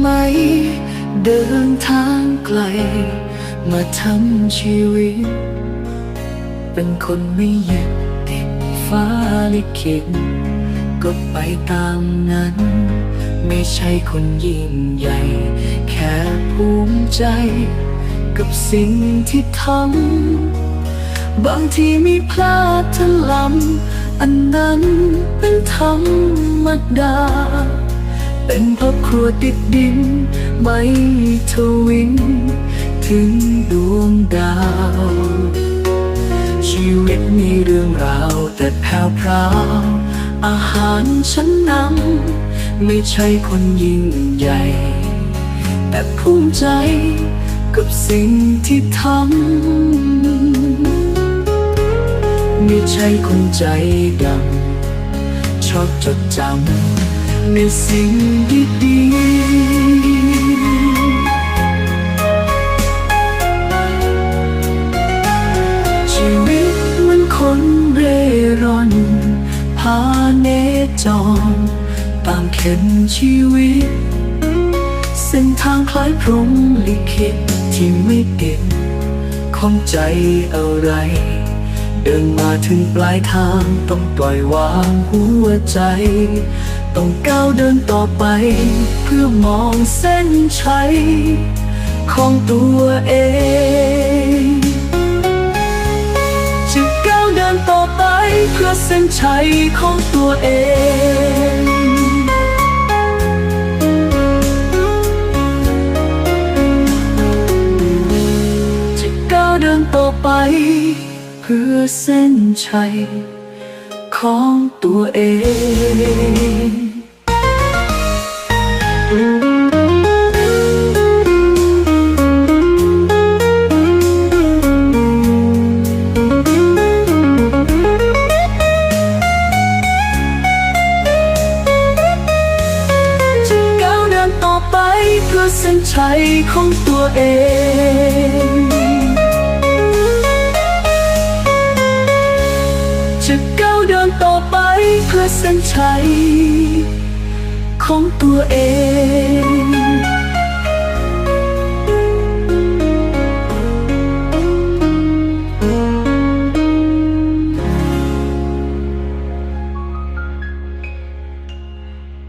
ไม่เดินทางไกล มาทำชีวิต เป็นคนไม่ยึดติดฟ้าลิขิตก็ไปตามนั้น ไม่ใช่คนยิ่งใหญ่ แค่ภูมิใจ กับสิ่งที่ทำบางทีมีพลาดทลำอันนั้นเป็นธรรมดา เป็นพราะครัวติดดิน ไม่ทวิน ถึงดวงดาว ชีวิตมีเรื่องราวแต่แผ่วพราวอาหารฉันนำไม่ใช่คนยิ่งใหญ่ แต่ภูมิใจกับสิ่งที่ทำไม่ใช่คนใจดำชอบจดจำ ในสิ่งดีชีวิตเหมันคนเร่ร่อนพาเนจรตามเข็นชีวิต เส้นทางคล้ายพรมลิขิตที่ไม่ติดของใจอะไร เดินมาถึงปลายทางต้องปล่อยวางหัวใจ ต้องก้าวเดินต่อไป เพื่อมองเส้นชัยของตัวเองจะก้าวเดินต่อไปเพื่อเส้นชัยของตัวเองจะก้าวเดินต่อไป พื่อเส้นชัยของตัวเองจะก้าวเดินต่อไปเพื่อเส้นชัยของตัวเอง อเส้นชัยของตัวเอง